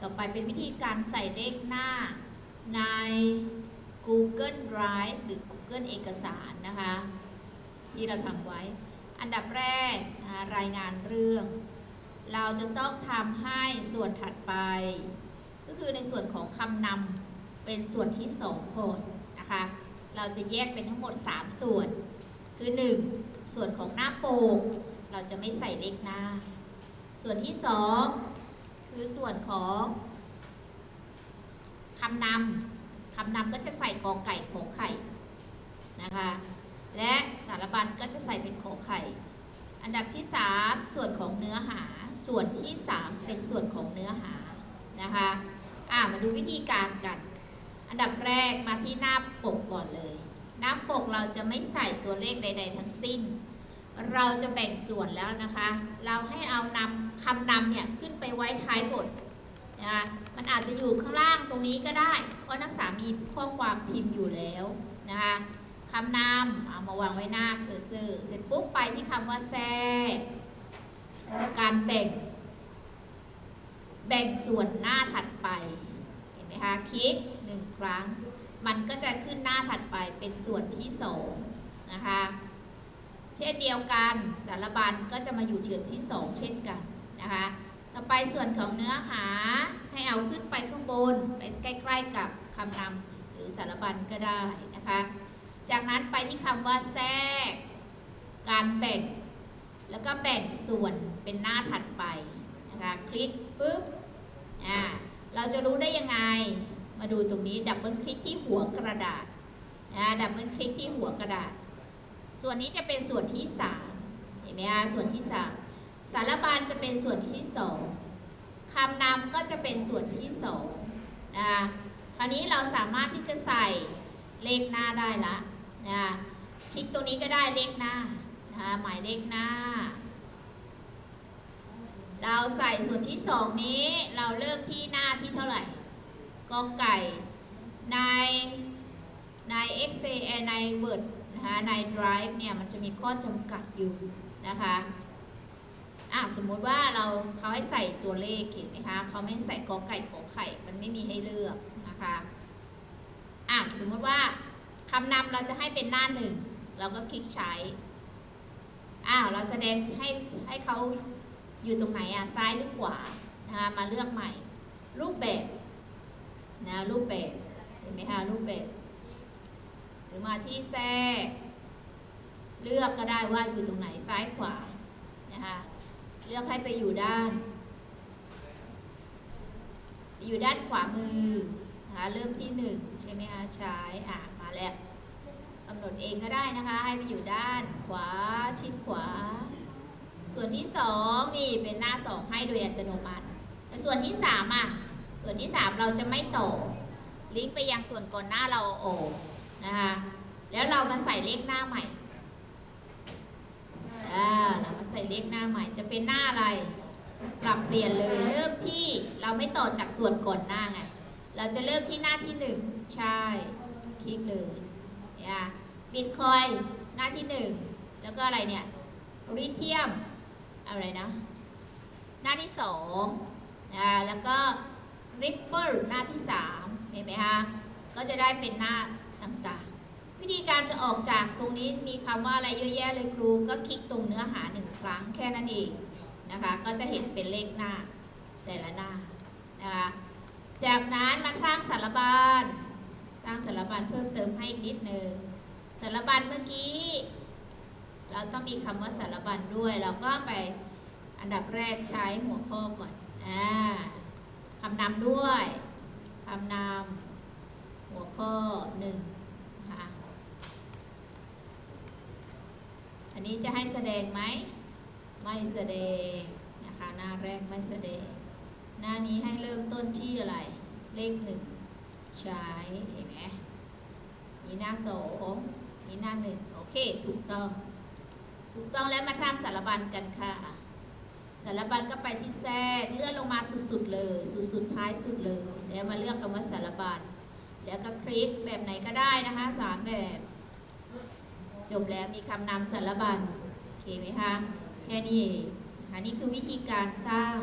ต่อไปเป็นวิธีการใส่เลขหน้าใน Google Drive หรือ Google เอกสารนะคะ ที่เราทำไว้ อันดับแรกรายงานเรื่อง เราจะต้องทำให้ส่วนถัดไป ก็คือในส่วนของคำนำเป็นส่วนที่สองก่อนนะคะ เราจะแยกเป็นทั้งหมด 3 ส่วน คือ 1 ส่วนของหน้าโปก เราจะไม่ใส่เลขหน้า ส่วนที่ 2 คือส่วนของคำนำคำนำก็จะใส่กอไก่ขอไข่นะคะ และสารบัญก็จะใส่เป็นขอไข่ อันดับที่ 3 ส่วนของเนื้อหา ส่วนที่ 3 เป็นส่วนของเนื้อหานะคะอ่ามาดูวิธีการกัน อันดับแรกมาที่หน้าปกก่อนเลย หน้าปกเราจะไม่ใส่ตัวเลขใด ๆ ทั้งสิ้น เราจะแบ่งส่วนแล้วนะคะ เราให้เอานำคำนำเนี่ยขึ้นไปไว้ท้ายบทนะคะมันอาจจะอยู่ข้างล่างตรงนี้ก็ได้ เพราะนักศึกษามีข้อความพิมพ์อยู่แล้วนะคะคำนำเอามาวางไว้หน้าเคอร์เซอร์เสร็จปุ๊บไปที่คำว่าแทรกการแบ่ง แบ่งส่วนหน้าถัดไปเห็นไหมคะคลิกหนึ่งครั้ง มันก็จะขึ้นหน้าถัดไปเป็นส่วนที่สองนะคะ เช่นเดียวกันสารบัญก็จะมาอยู่เฉือนที่สองเช่นกันนะคะ ต่อไปส่วนของเนื้อหาให้เอาขึ้นไปข้างบนไปใกล้ ๆ กับคำนำหรือสารบัญก็ได้นะคะ จากนั้นไปที่คำว่าแทรก การแบ่ง แล้วก็แบ่งส่วนเป็นหน้าถัดไปนะคะคลิกปุ๊บอ่าเราจะรู้ได้ยังไง มาดูตรงนี้ดับเบิลคลิกที่หัวกระดาษนะดับเบิลคลิกที่หัวกระดาษ ส่วนนี้จะเป็นส่วนที่สามเห็นไหมคะส่วนที่สามสารบานจะเป็นส่วนที่สองคำนำก็จะเป็นส่วนที่สองนะคะคราวนี้เราสามารถที่จะใส่เลขหน้าได้ละนะคลิกตรงนี้ก็ได้เลขหน้านะหมายเลขหน้า เราใส่ส่วนที่สองนี้เราเริ่มที่หน้าที่เท่าไหร่กอไก่ใน Excel เอ่อใน Word นะคะใน Drive เนี่ยมันจะมีข้อจำกัดอยู่นะคะอะสมมุติว่าเราเขาให้ใส่ตัวเลขเห็นไหมคะเขาไม่ให้ใส่กอไก่ขอไข่ มันไม่มีให้เลือกนะคะอะสมมุติว่าคำนำเราจะให้เป็นหน้าหนึ่งเราก็คลิกใช้อ้าวเราแสดงให้ให้เขาอยู่ตรงไหนอะซ้ายหรือขวานะคะมาเลือกใหม่ รูปแบบนะรูปแบบเห็นไหมคะรูปแบบ หรือมาที่แทรกเลือกก็ได้ว่าอยู่ตรงไหนซ้ายขวานะคะเลือกให้ไปอยู่ด้าน อยู่ด้านขวามือนะคะเริ่มที่หนึ่งใช่ไหมคะใช้อะมาแล้วกำหนดเองก็ได้นะคะ ให้ไปอยู่ด้านขวาชิดขวา ส่วนที่สองนี่เป็นหน้าสองให้โดยอัตโนมัติแต่ส่วนที่สามอะส่วนที่สามเราจะไม่ต่อลิงก์ไปยังส่วนก่อนหน้าเราเอออก นะคะแล้วเรามาใส่เลขหน้าใหม่อ่าเรามาใส่เลขหน้าใหม่ จะเป็นหน้าอะไร ปรับเปลี่ยนเลยเริ่มที่เราไม่ต่อจากส่วนก่อนหน้าไงเราจะเริ่มที่หน้าที่หนึ่งใช่คลิกเลยเนี่ยบิตคอยหน้าที่หนึ่งแล้วก็อะไรเนี่ยริเทียมอะไรนะ หน้าที่สองนะแล้วก็ Ripple หน้าที่สามเห็นไหมคะก็จะได้เป็นหน้า ต่างๆ วิธีการจะออกจากตรงนี้มีคำว่าอะไรเยอะแยะเลยครู ก็คลิกตรงเนื้อหาหนึ่งครั้งแค่นั้นเองนะคะ ก็จะเห็นเป็นเลขหน้าแต่ละหน้านะคะจากนั้นมาสร้างสารบัญสร้างสารบัญเพิ่มเติมให้อีกนิดหนึ่งสารบัญเมื่อกี้ เราต้องมีคำว่าสารบัญด้วย เราก็ไปอันดับแรกใช้หัวข้อก่อนอ่าคำนำด้วยคำนำ หัวข้อหนึ่งนะคะอันนี้จะให้แสดงไหม ไม่แสดงนะคะ หน้าแรกไม่แสดง หน้านี้ให้เริ่มต้นที่อะไร เลขหนึ่งใช้เห็นไหมนี่หน้าสองนี่หน้าหนึ่งโอเค ถูกต้อง ถูกต้องแล้วมาทำสารบัญกันค่ะสารบัญก็ไปที่แทรกเลื่อนลงมาสุดๆเลย สุดสุดท้ายสุดเลย แล้วมาเลือกคำว่าสารบัญ แล้วก็คลิกแบบไหนก็ได้นะคะสามแบบ จบแล้วมีคำนำสารบัญโอเคไหมคะ แค่นี้เองอันนี้คือวิธีการสร้าง